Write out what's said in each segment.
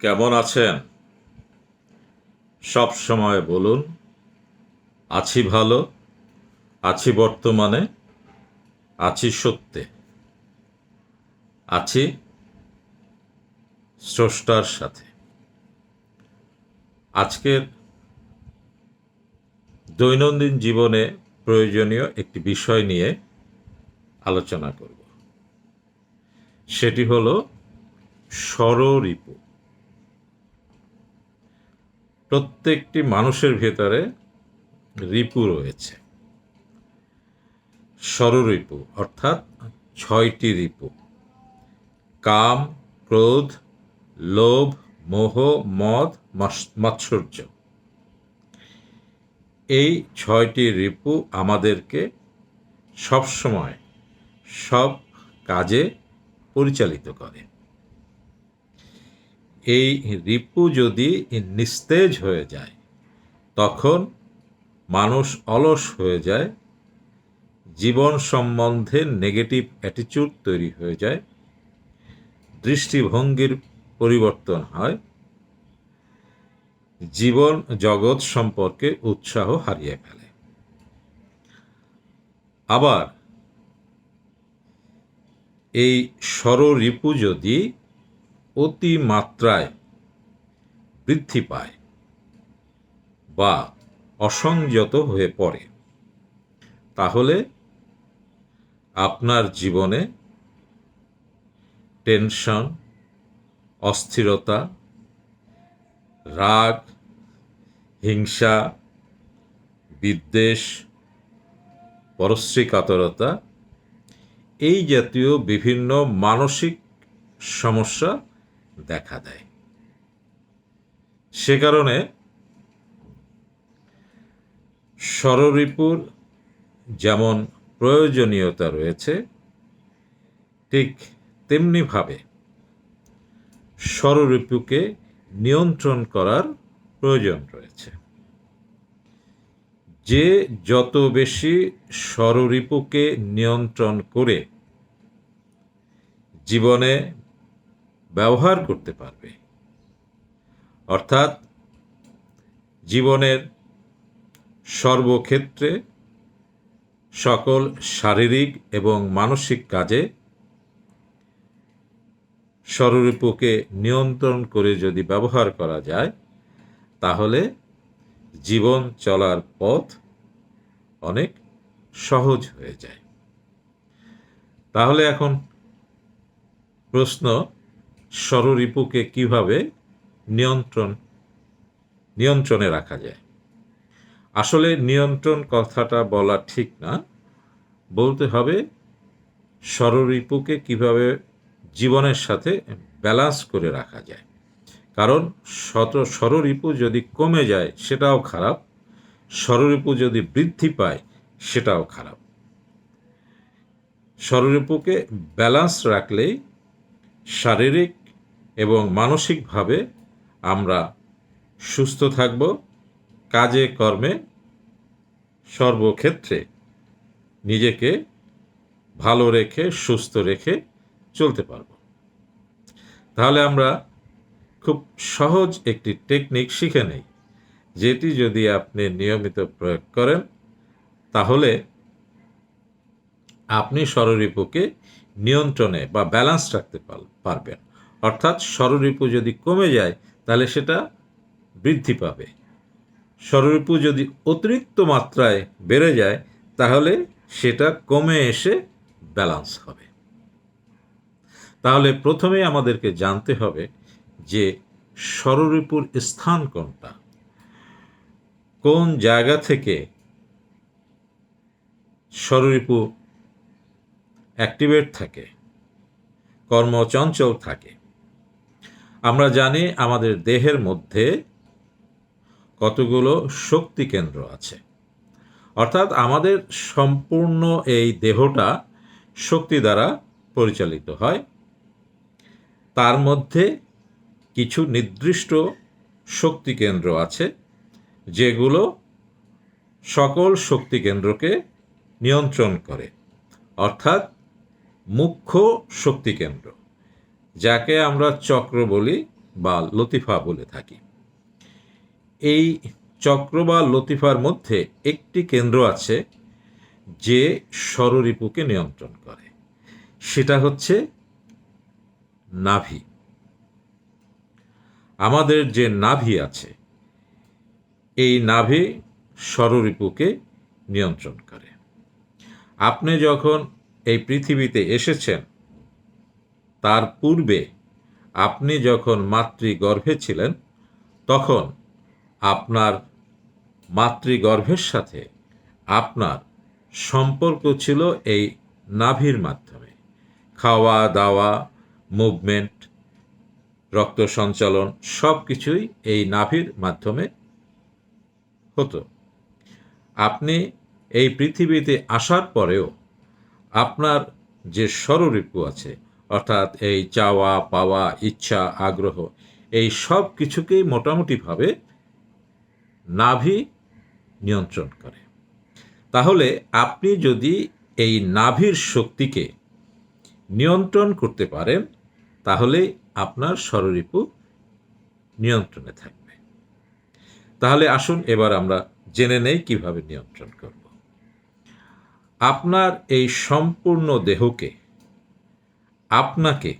কেমন আছেন? সব সময় বলুন, আছি ভালো, আছি বর্তমানে, আছি সত্যে, আছি স্রষ্টার সাথে। আজকের দৈনন্দিন জীবনে প্রয়োজনীয় একটি বিষয় নিয়ে আলোচনা করব। সেটি হলো স্বররিপু প্রত্যেকটি মানুষের ভেতরে রিপু রয়েছে। স্বররিপু, অর্থাৎ ছয়টি রিপু। কাম, ক্রোধ, লোভ, মোহ, মদ মাৎসর্য। এই ছয়টি রিপু আমাদেরকে সবসময় সব কাজে পরিচালিত করে। এই রিপু যদি নিস্তেজ হয়ে যায়, তখন মানুষ অলস হয়ে যায়, জীবন সম্বন্ধে নেগেটিভ অ্যাটিচিউড তৈরি হয়ে যায়, দৃষ্টিভঙ্গির পরিবর্তন হয়, জীবন জগৎ সম্পর্কে উৎসাহ হারিয়ে ফেলে। আবার এই স্বররিপু যদি অতি মাত্রায় বৃদ্ধি পায় বা অসংযত হয়ে পড়ে। তাহলে আপনার জীবনে টেনশন, অস্থিরতা, রাগ, হিংসা, বিদ্বেষ, পরশ্রীকাতরতা এই জাতীয় বিভিন্ন মানসিক সমস্যা দেখা দেয়। সে কারণে স্বররিপুর যেমন প্রয়োজনীয়তা রয়েছে, ঠিক তেমনিভাবে স্বররিপুকে নিয়ন্ত্রণ করার প্রয়োজন রয়েছে। যে যত বেশি স্বররিপুকে নিয়ন্ত্রণ করে জীবনে ব্যবহার করতে পারবে। অর্থাৎ জীবনের সর্বক্ষেত্রে সকল শারীরিক এবং মানসিক কাজে স্বরূপকে নিয়ন্ত্রণ করে যদি ব্যবহার করা যায়, তাহলে জীবন চলার পথ অনেক সহজ হয়ে যায়। তাহলে এখন প্রশ্ন স্বররিপুকে কীভাবে নিয়ন্ত্রণ, নিয়ন্ত্রণে রাখা যায়? আসলে নিয়ন্ত্রণ কথাটা বলা ঠিক না। বলতে হবে, স্বররিপুকে কীভাবে জীবনের সাথে ব্যালান্স করে রাখা যায়? কারণ শত স্বররিপু যদি কমে যায়, সেটাও খারাপ। স্বররিপু যদি বৃদ্ধি পায়, সেটাও খারাপ। স্বররিপুকে ব্যালান্স রাখলেই শারীরিক এবং মানসিকভাবে আমরা সুস্থ থাকব, কাজে, কর্মে, সর্বক্ষেত্রে নিজেকে ভালো রেখে, সুস্থ রেখে চলতে পারব। তাহলে আমরা খুব সহজ একটি টেকনিক শিখে নেই, যেটি যদি আপনি নিয়মিত প্রয়োগ করেন, তাহলে আপনি স্বররিপুকে নিয়ন্ত্রণে বা ব্যালেন্স রাখতে পার- পারবেন। অর্থাৎ স্বররিপু যদি কমে যায়, তাহলে সেটা বৃদ্ধি পাবে। স্বররিপু যদি অতিরিক্ত মাত্রায় বেড়ে যায়, তাহলে সেটা কমে এসে ব্যালান্স হবে। তাহলে প্রথমেই আমাদেরকে জানতে হবে যে স্বররিপুর স্থান কোনটা। কোন জায়গা থেকে স্বররিপু অ্যাক্টিভেট থাকে, কর্মচঞ্চল থাকে। আমরা জানি আমাদের দেহের মধ্যে কতগুলো শক্তি কেন্দ্র আছে। অর্থাৎ আমাদের সম্পূর্ণ এই দেহটা শক্তি দ্বারা পরিচালিত হয়। তার মধ্যে কিছু নির্দিষ্ট শক্তি কেন্দ্র আছে, যেগুলো সকল শক্তি কেন্দ্রকে নিয়ন্ত্রণ করে। অর্থাৎ মুখ্য শক্তি কেন্দ্র। যাকে আমরা চক্র বলি বা লতিফা বলে থাকি। এই চক্র বা লতিফার মধ্যে একটি কেন্দ্র আছে যে স্বররিপুকে নিয়ন্ত্রণ করে। সেটা হচ্ছে নাভি। আমাদের যে নাভি আছে, এই নাভি স্বররিপুকে নিয়ন্ত্রণ করে। আপনি যখন এই পৃথিবীতে এসেছেন তার পূর্বে আপনি যখন মাতৃগর্ভে ছিলেন, তখন আপনার মাতৃগর্ভের সাথে আপনার সম্পর্ক ছিল এই নাভির মাধ্যমে। খাওয়া, দাওয়া মুভমেন্ট রক্ত সঞ্চালন সব কিছুই এই নাভির মাধ্যমে হতো। আপনি এই পৃথিবীতে আসার পরেও আপনার যে স্বরূপু আছে অর্থাৎ এই চাওয়া, পাওয়া, ইচ্ছা, আগ্রহ, এই সব কিছুকেই মোটামুটিভাবে নাভি নিয়ন্ত্রণ করে। তাহলে আপনি যদি এই নাভির শক্তিকে নিয়ন্ত্রণ করতে পারেন, তাহলে আপনার স্বরূপু নিয়ন্ত্রণে থাকবে। তাহলে আসুন এবার আমরা জেনে নেই কীভাবে নিয়ন্ত্রণ করব। আপনার এই সম্পূর্ণ দেহকে আপনাকে,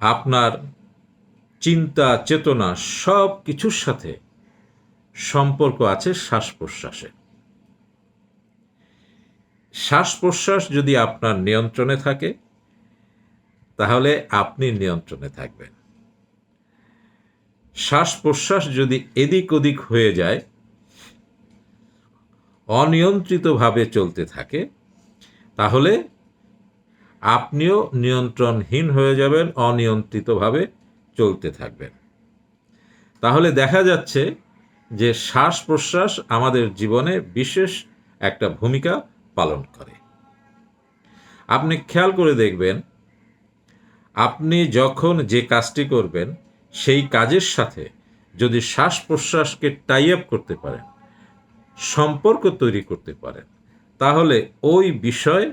আপনার চিন্তা, চেতনা সব কিছুর সাথে সম্পর্ক আছে শ্বাস প্রশ্বাসে শ্বাস প্রশ্বাস যদি আপনার নিয়ন্ত্রণে থাকে, তাহলে আপনি নিয়ন্ত্রণে থাকবেন। শ্বাস প্রশ্বাস যদি এদিক ওদিক হয়ে যায়, অনিয়ন্ত্রিতভাবে চলতে থাকে, তাহলে আপনিও নিয়ন্ত্রণহীন হয়ে যাবেন, অনিয়ন্ত্রিতভাবে চলতে থাকবেন। তাহলে দেখা যাচ্ছে যে শ্বাস প্রশ্বাস আমাদের জীবনে বিশেষ একটা ভূমিকা পালন করে। আপনি খেয়াল করে দেখবেন, আপনি যখন যে কাজটি করবেন, সেই কাজের সাথে যদি শ্বাস প্রশ্বাসকে টাই আপ করতে পারেন, সম্পর্ক তৈরি করতে পারেন, তাহলে ওই বিষয়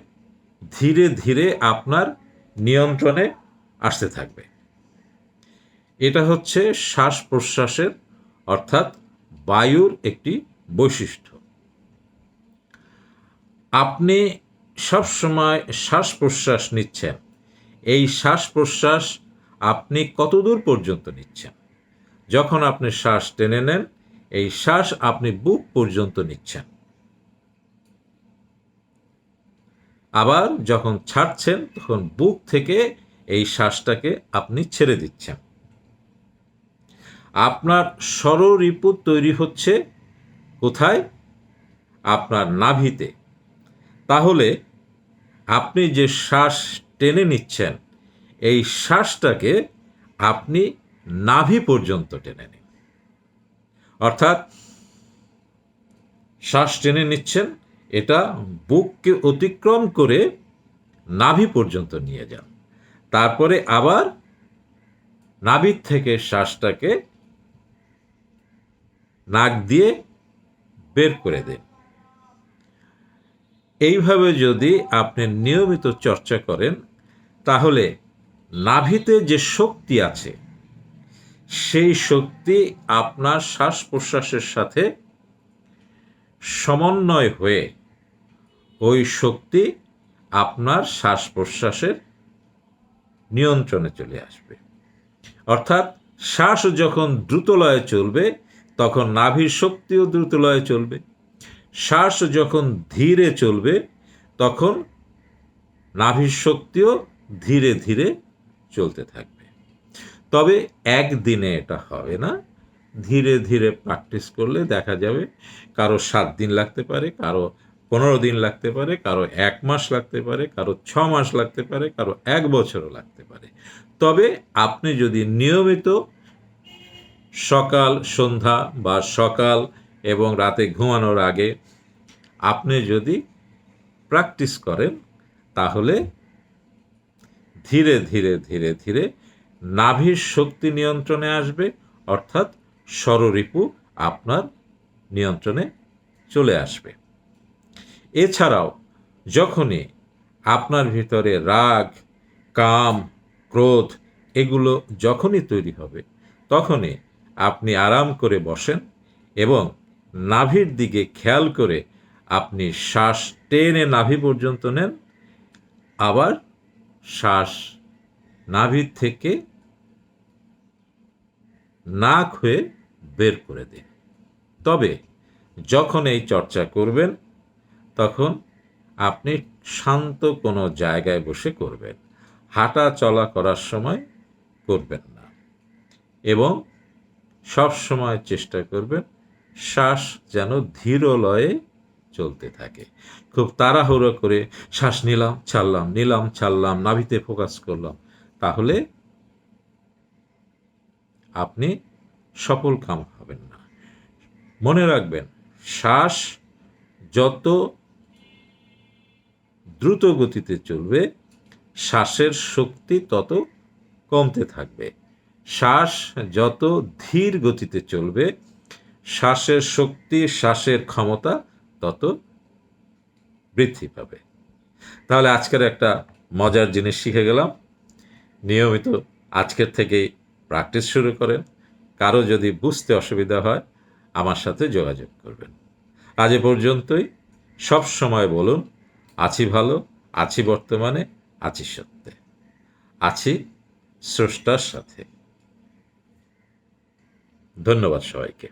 ধীরে ধীরে আপনার নিয়ন্ত্রণে আসতে থাকবে। এটা হচ্ছে শ্বাস প্রশ্বাসের, অর্থাৎ বায়ুর একটি বৈশিষ্ট্য। আপনি সবসময় শ্বাস প্রশ্বাস নিচ্ছেন। এই শ্বাস প্রশ্বাস আপনি কতদূর পর্যন্ত নিচ্ছেন? যখন আপনি শ্বাস টেনে নেন, এই শ্বাস আপনি বুক পর্যন্ত নিচ্ছেন। আবার যখন ছাড়ছেন, তখন বুক থেকে এই শ্বাসটাকে আপনি ছেড়ে দিচ্ছেন। আপনার স্বররিপু তৈরি হচ্ছে কোথায়? আপনার নাভিতে। তাহলে আপনি যে শ্বাস টেনে নিচ্ছেন, এই শ্বাসটাকে আপনি নাভি পর্যন্ত টেনে নিন। অর্থাৎ শ্বাস টেনে নিচ্ছেন এটা বুককে অতিক্রম করে নাভি পর্যন্ত নিয়ে যান। তারপরে আবার নাভির থেকে শ্বাসটাকে নাক দিয়ে বের করে দেন। এইভাবে যদি আপনি নিয়মিত চর্চা করেন, তাহলে নাভিতে যে শক্তি আছে, সেই শক্তি আপনার শ্বাস প্রশ্বাসের সাথে সমন্বয় হয়ে ওই শক্তি আপনার শ্বাস প্রশ্বাসের নিয়ন্ত্রণে চলে আসবে। অর্থাৎ শ্বাস যখন দ্রুতলয়ে চলবে, তখন নাভির শক্তিও দ্রুতলয়ে চলবে। শ্বাস যখন ধীরে চলবে, তখন নাভির শক্তিও ধীরে ধীরে চলতে থাকবে। তবে একদিনে এটা হবে না। ধীরে ধীরে প্র্যাকটিস করলে দেখা যাবে কারও সাত দিন লাগতে পারে, কারও পনেরো দিন লাগতে পারে, কারও এক মাস লাগতে পারে, কারও ছ মাস লাগতে পারে, কারও এক বছরও লাগতে পারে। তবে আপনি যদি নিয়মিত সকাল, সন্ধ্যা বা সকাল এবং রাতে ঘুমানোর আগে আপনি যদি প্র্যাকটিস করেন, তাহলে ধীরে ধীরে ধীরে ধীরে নাভির শক্তি নিয়ন্ত্রণে আসবে, অর্থাৎ স্বররিপু আপনার নিয়ন্ত্রণে চলে আসবে। এছাড়াও, যখনই আপনার ভিতরে রাগ, কাম, ক্রোধ এগুলো যখনই তৈরি হবে, তখনই আপনি আরাম করে বসেন এবং নাভির দিকে খেয়াল করে আপনি শ্বাস টেনে নাভি পর্যন্ত নেন। আবার শ্বাস নাভির থেকে নাক হয়ে বের করে দিন। তবে যখন এই চর্চা করবেন তখন আপনি শান্ত কোনো জায়গায় বসে করবেন। হাঁটা চলা করার সময় করবেন না। এবং সব সময় চেষ্টা করবেন শ্বাস যেন ধীর লয়ে চলতে থাকে। খুব তাড়াহুড়ো করে শ্বাস নিলাম, ছাড়লাম নিলাম, ছাড়লাম, নাভিতে ফোকাস করলাম, তাহলে আপনি সফল কাম হবেন না। মনে রাখবেন, শ্বাস যত দ্রুত গতিতে চলবে, শ্বাসের শক্তি তত কমতে থাকবে। শ্বাস যত ধীর গতিতে চলবে, শ্বাসের শক্তি, শ্বাসের ক্ষমতা তত বৃদ্ধি পাবে। তাহলে আজকের একটা মজার জিনিস শিখে গেলাম। নিয়মিত আজকের থেকেই প্র্যাকটিস শুরু করেন। কারও যদি বুঝতে অসুবিধা হয়, আমার সাথে যোগাযোগ করবেন। আজ পর্যন্তই। সব সময় বলুন আছি ভালো আছি বর্তমানে আছি সত্যে। আছি স্রষ্টার সাথে। ধন্যবাদ সবাইকে।